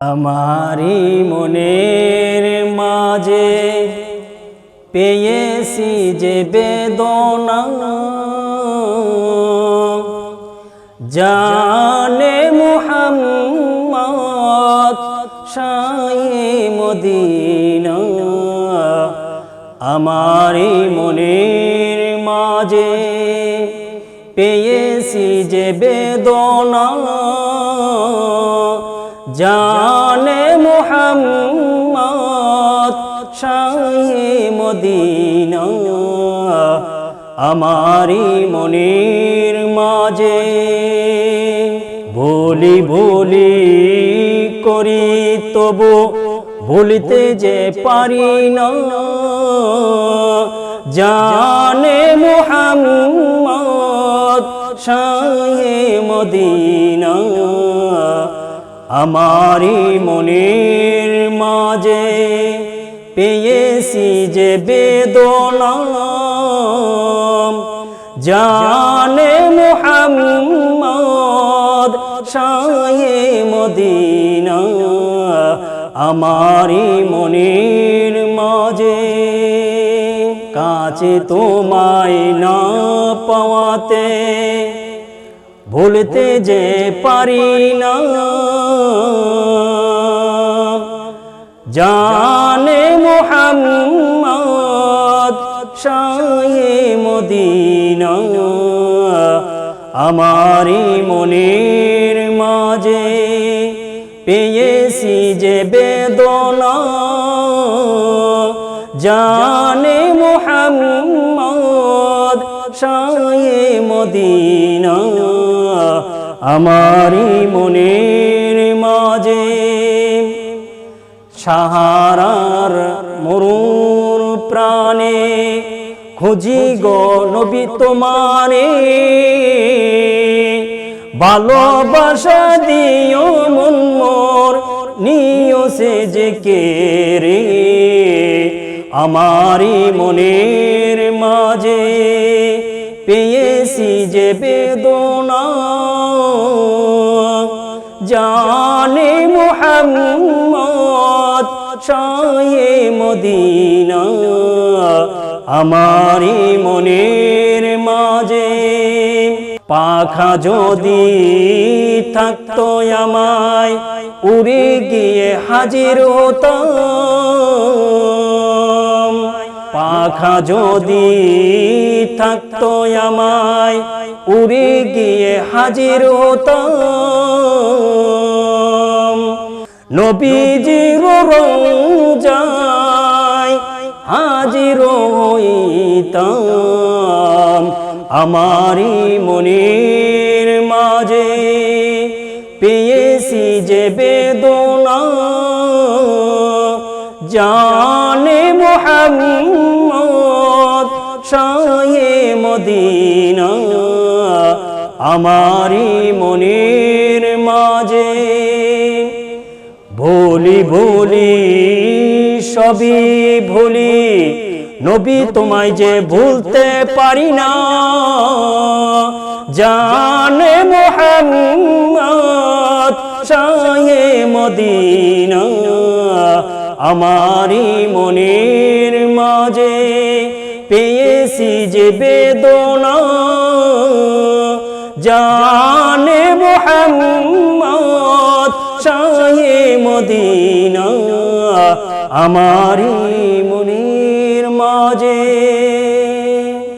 আমারি মনের মাঝে পেয়েছি যে বেদনা। জানে মুহাম্মদ শাহে মদিনা। আমারি মনের মাঝে পেয়েছি যে বেদনা। জানে মুহাম্মদ শাহে মদিনা আমারি মনের মাঝে। বলি বলি করি, তবু ভুলতে যে পারি না। জানে মুহাম্মদ শাহে মদিনা। আমারি মনির মাঝে পেয়েছি যে বেদনা জানে মুহাম্মদ শাহে মদিনা। আমারি মনির মাঝে কাছে তোমায় না পাওয়াতে ভুলতে যে পারি না। জানে মোহাম্মদ শাহে মদিনা। আমারি মনের মাঝে পেয়েছি যে বেদনা। জানে মোহাম্মদ শাহে মদিনা। আমারি মনের মাঝে সাহারার মরুর প্রাণে খুঁজি গো নবী তোমারে। ভালোবাসা দিও মন মোর, নিও সে যে কে রে। আমারি মনের মাঝে পেয়েছি যে বেদনা। জানে মুহাম্মদ শাহে মদিনা। আমারি মনের মাঝে পাখা যদি থাকতো আমায়, উড়ে গিয়ে হাজির হতাম। পাখা যদি থাকতো আমায়, উড়ে গিয়ে হাজির হতাম। নবীজির রোজায় হাজির হইতাম। আমারি মনের মাঝে পেয়েছি যে বেদনা। জানে মোহাম্মদ শাহে মদিনা। আমারি মনের মাঝে ভুলি ভুলি সবই ভুলি। নবী তোমায় যে ভুলতে পারি না। জানে মোহাম্মদ শাহে মদিনা। আমারি মনের মাঝে পেয়েছি যে বেদনা জানে মোহাম্মদ শাহে মদিনা আমারি মুনির মাঝে।